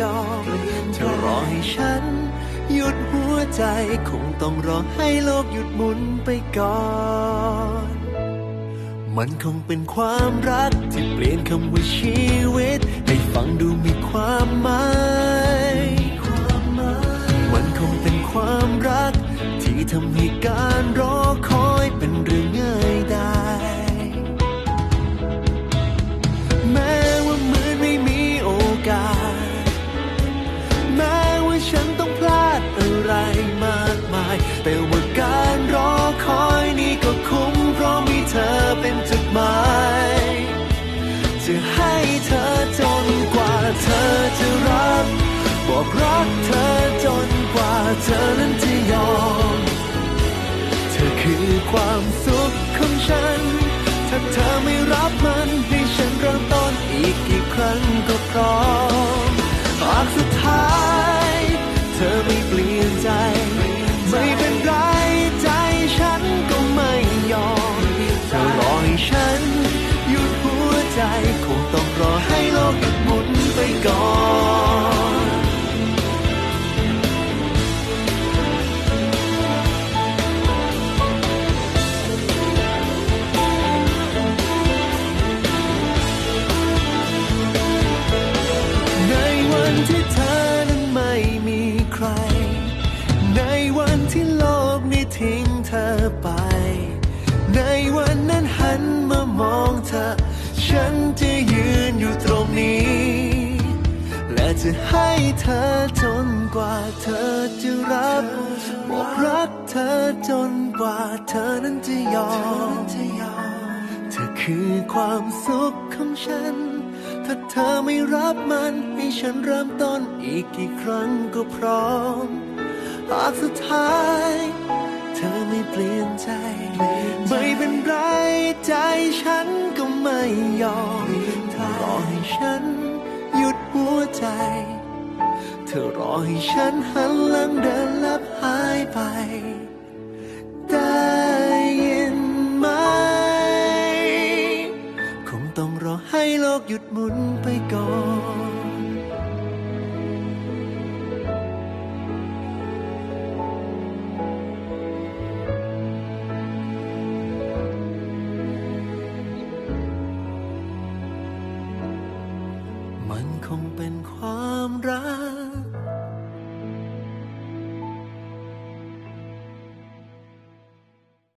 ยอมเธอรอให้ฉัน หยุดหัวใจคงต้องรอให้โลกหยุดหมุนไปก่อน มันคงเป็นความรักที่เปลี่ยนคำว่าชีวิต ให้ฟังดูมีความหมายมันคงเป็นความรัก ที่ทำให้การรอคอยเป็นเรื่องง่ายือให้เธอจนกว่าเธอจะรับ บอกรักเธอจนกว่าเธอนั้นจะยอม เธอคือความสุขของฉัน ถ้าเธอไม่รับมัน อไป ในวันนั้นหันมามองเธอ ฉันจะยืนอยู่ตรงนี้ และจะให้เธอจนกว่าเธอจะรับ บอกรักเธอจนกว่าเธอนั้นจะยอม เธอคือความสุขของฉัน ถ้าเธอไม่รับมัน ให้ฉันเริ่มต้นอีกกี่ครั้งก็พร้อม หากสุดท้าย เธอไม่เปลี่ยนใจ ไม่เป็นไรใจฉันก็ไม่ยอมเธอรอให้ฉันหยุดหัวใจ เธอรอให้ฉันหันหลังเดินลับหายไปได้ยินไหม คงต้องรอให้โลกหยุดหมุนไปก่อน งเป็นความรั